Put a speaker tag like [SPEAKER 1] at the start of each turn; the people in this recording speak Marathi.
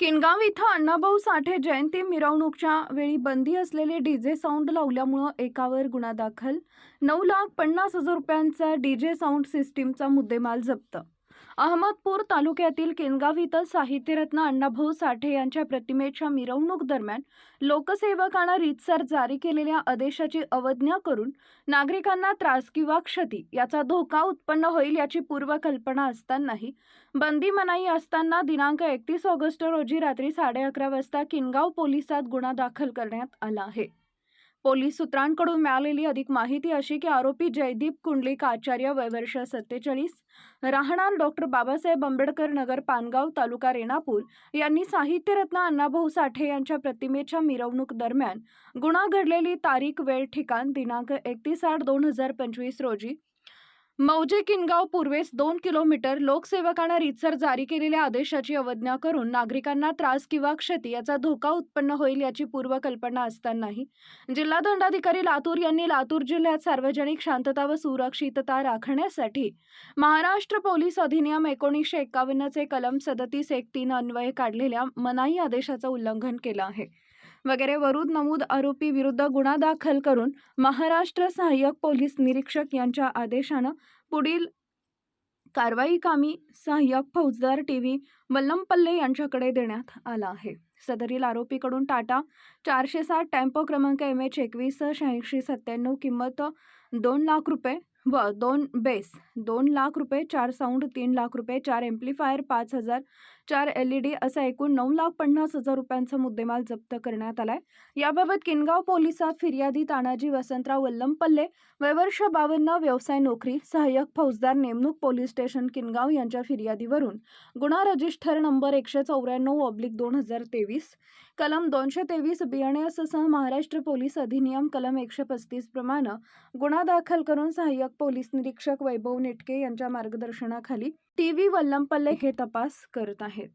[SPEAKER 1] किनगाव इथं अण्णाभाऊ साठे जयंती मिरवणूकच्या वेळी बंदी असलेले डीजे साऊंड लावल्यामुळं एकावर गुन्हा दाखल. नऊ लाख पन्नास हजार रुपयांचा डीजे साऊंड सिस्टीमचा मुद्देमाल जप्त अहमदपूर तालुक्यातील किनगाव इथं साहित्यरत्न अण्णाभाऊ साठे यांच्या प्रतिमेच्या मिरवणूक दरम्यान लोकसेवकांना रीतसर जारी केलेल्या आदेशाची अवज्ञा करून नागरिकांना त्रास किंवा क्षती याचा धोका उत्पन्न होईल याची पूर्वकल्पना असतानाही बंदी मनाई असताना दिनांक एकतीस ऑगस्ट रोजी रात्री साडे अकरा वाजता किनगाव पोलिसात गुन्हा दाखल करण्यात आला आहे. पोलीस सूत्रांकडून मिळालेली अधिक माहिती अशी की आरोपी जयदीप कुंडलिक आचार्य वयवर्ष सत्तेचाळीस राहणार डॉक्टर बाबासाहेब आंबेडकर नगर पानगाव तालुका रेणापूर यांनी साहित्यरत्न अण्णाभाऊ साठे यांच्या प्रतिमेच्या मिरवणूक दरम्यान गुन्हा घडलेली तारीख वेळ ठिकाण दिनांक एकतीस आठ दोन हजार पंचवीस रोजी मौजे किनगाव पूर्वेस दोन किलोमीटर लोकसेवकांना रीतसर जारी केलेल्या आदेशाची अवज्ञा करून नागरिकांना त्रास किंवा क्षती याचा धोका उत्पन्न होईल याची पूर्वकल्पना असतानाही जिल्हा दंडाधिकारी लातूर यांनी लातूर जिल्ह्यात सार्वजनिक शांतता व सुरक्षितता राखण्यासाठी महाराष्ट्र पोलीस अधिनियम एकोणीसशे एकावन्नचे कलम सदतीस एक तीन अन्वये काढलेल्या मनाई आदेशाचं उल्लंघन केलं आहे. वगैरे वरून नमूद आरोपी विरुद्ध गुन्हा दाखल करून महाराष्ट्र सहाय्यक पोलीस निरीक्षक यांच्या आदेशानं पुढील कारवाई कामी सहाय्यक फौजदार टी व्ही वल्लमपल्ले यांच्याकडे देण्यात आला आहे. सदरील आरोपीकडून टाटा चारशे साठ टेम्पो क्रमांक एम एच एकवीस शहाऐंशी सत्त्याण्णव किंमत दोन लाख रुपये व दोन बेस दोन लाख रुपये चार साऊंड तीन लाख रुपये चार एम्प्लिफायर पाच हजार चार एल ई डी असा एकूण नऊ लाख पन्नास हजार रुपयांचा मुद्देमाल जप्त करण्यात आला आहे याबाबत किनगाव पोलिसात फिर्यादी तानाजी वसंतराव वल्लमपल्ले वयवर्ष बावन्न व्यवसाय नोकरी सहाय्यक फौजदार नेमणूक पोलीस स्टेशन किनगाव यांच्या फिर्यादीवरून गुन्हा रजिस्टर नंबर एकशे चौऱ्याण्णव ऑब्लिक दोन हजार तेवीस कलम दोनशे तेवीस बियाणे सह महाराष्ट्र पोलीस अधिनियम कलम एकशे पस्तीस प्रमाणे गुन्हा दाखल करून सहाय्यक पोलीस निरीक्षक वैभव नेटके यांच्या मार्गदर्शनाखाली टी व्ही वल्लमपल्ले हे तपास करत आहेत.